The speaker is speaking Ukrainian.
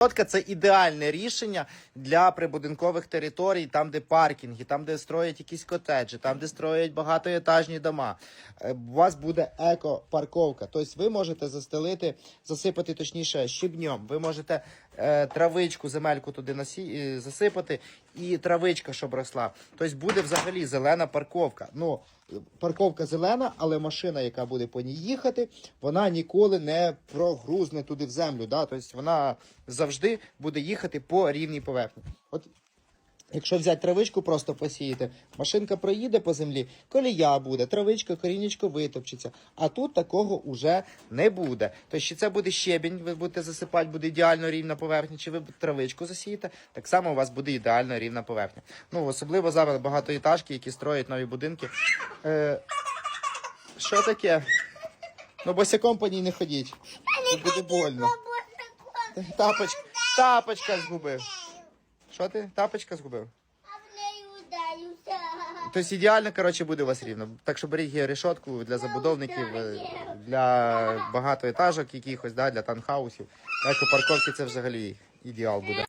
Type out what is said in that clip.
Решетка це ідеальне рішення для прибудинкових територій, там, де паркінги, там, де строять якісь котеджі, там, де строять багатоетажні дома. Е, У вас буде еко-парковка. Тобто ви можете застелити, засипати точніше щебньом. Ви можете травичку, земельку туди насі... е, засипати, і травичка, щоб росла. Тобто буде взагалі зелена парковка. Ну, парковка зелена, але машина, яка буде по ній їхати, вона ніколи не прогрузне туди в землю. Да? Тобто вона завжди буде їхати по рівній поверхні. От Якщо взяти травичку, просто посіяти, машинка проїде по землі, колія буде, травичка, корінечко витопчеться. А тут такого уже не буде. Тобто, чи це буде щебінь, ви будете засипати, буде ідеально рівна поверхня, чи ви травичку засієте, так само у вас буде ідеально рівна поверхня. Ну, особливо зараз багатоетажки, які строять нові будинки. Е, що таке? Ну, босяком по ній не ходіть. Буде больно. Тапочка, тапочка згубив. Що ти? Тапочка згубив? А в неї ударився. Тобто ідеально, коротше, буде у вас рівно. Так що беріть решетку для забудовників, е, для багатоетажок якихось, да, для танхаусів. Так у парковці це взагалі ідеал буде.